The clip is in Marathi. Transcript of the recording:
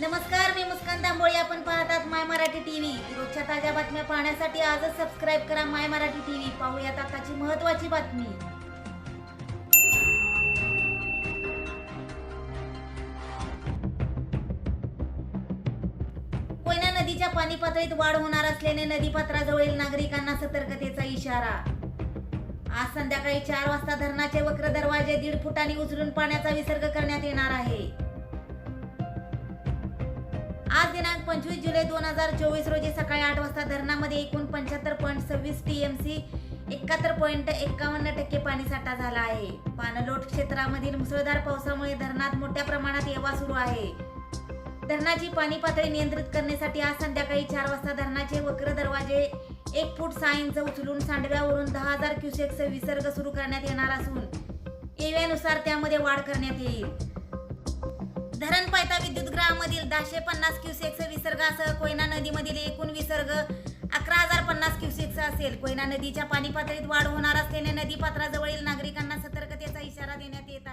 नमस्कार मी मुस्कान तांबोळी. आपण पाहतात माय मराठी टीव्ही. रोजच्या ताज्या बातम्या पाहण्यासाठी आजच सबस्क्राईब करा माय मराठी टीव्ही. पाहूयात आताची महत्वाची बातमी. कोयना नदीच्या पाणी पातळीत वाढ होणार असल्याने नदीपात्राजवळील नागरिकांना सतर्कतेचा इशारा. आज संध्याकाळी चार वाजता धरणाचे वक्र दरवाजे दीड फुटांनी उचलून पाण्याचा विसर्ग करण्यात येणार आहे. पंचवीस जुलै दोन हजार चोवीस रोजी सकाळी आठ वाजता धरणामध्ये एकूण पंच्याहत्तर पॉईंट सव्वीस टीएमसी एकाहत्तर पॉईंट एक्कावन्न टक्के पाणीसाठा झाला आहे. पाणलोट क्षेत्रामधील मुसळधार पावसामुळे धरणात मोठ्या प्रमाणात येवा सुरू आहे. धरणाची पाणी पातळी नियंत्रित करण्यासाठी आज संध्याकाळी चार वाजता धरणाचे वक्र दरवाजे एक फूट सहा इंच उचलून सांडव्यावरून दहा हजार क्युसेकचा विसर्ग सुरू करण्यात येणार असून एव्यानुसार त्यामध्ये वाढ करण्यात येईल. धरण पायथा विद्युतगृहामधील दहाशे पन्नास क्युसेक्स विसर्गासह कोयना नदीमधील एकूण विसर्ग अकरा हजार पन्नास क्युसेक्स असेल. कोयना नदीच्या पाणी पातळीत वाढ होणार असल्याने नदी पात्राजवळील नागरिकांना सतर्कतेचा इशारा देण्यात येत